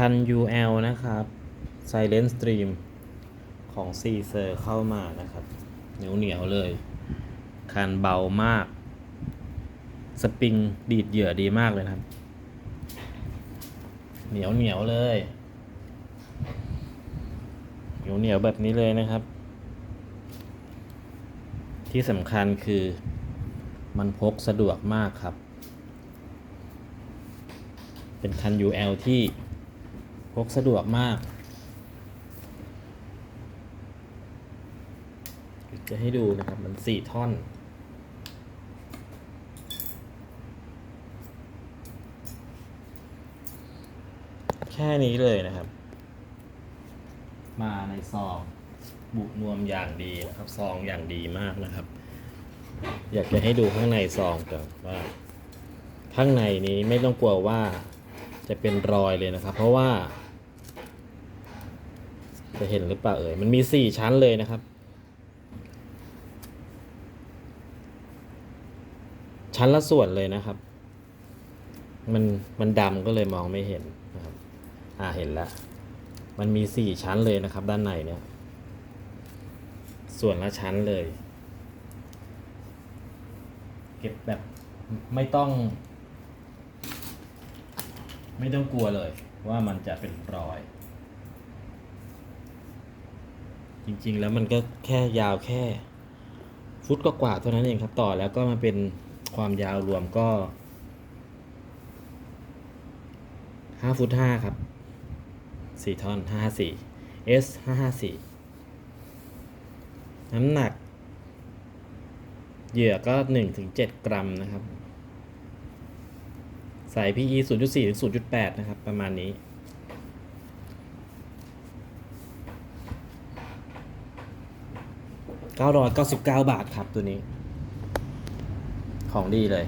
คัน UL นะครับ Silent Stream ของ c เซอร์เข้ามานะครับ เหนียวเหนียวเลย คันเบามาก สปริงดีดเหยื่อดีมากเลยนะครับ เหนียวเหนียวเลย เหนียวเหนียวแบบนี้เลยนะครับ ที่สำคัญคือมันพกสะดวกมากครับ เป็นคัน UL ที่ พกสะดวกมาก จะให้ดูนะครับ มันสี่ท่อนแค่นี้เลยนะครับ มาในซองบุนวมอย่างดีนะครับซองอย่างดีมากนะครับ อยากจะให้ดูข้างในซองก่อนว่า ข้างในนี้ไม่ต้องกลัวว่าจะเป็นรอยเลยนะครับ เพราะว่า จะเห็นหรือเปล่าเอ่ย มันมีสี่ชั้นเลยนะครับ ชั้นละส่วนเลยนะครับ มันมันดำก็เลยมองไม่เห็นนะครับ อ่าเห็นแล้ว มันมีสี่ชั้นเลยนะครับ ด้านในเนี่ย ส่วนละชั้นเลย เก็บแบบไม่ต้อง ไม่ต้องกลัวเลยว่ามันจะเป็นรอย จริงๆ แล้วมันก็แค่ยาวแค่ ฟุตก็กว่าเท่านั้นเองครับ ต่อแล้วก็มาเป็นความยาวรวมก็ห้าฟุตห้าครับสี่ท่อนห้าสี่ S ห้าห้าสี่น้ำหนัก เหยื่อก็หนึ่งถึงเจ็ดกรัมนะครับใส่ PE 0.4ถึง0.8 นะครับ ประมาณนี้ 999 บาทครับตัวนี้ ของดีเลย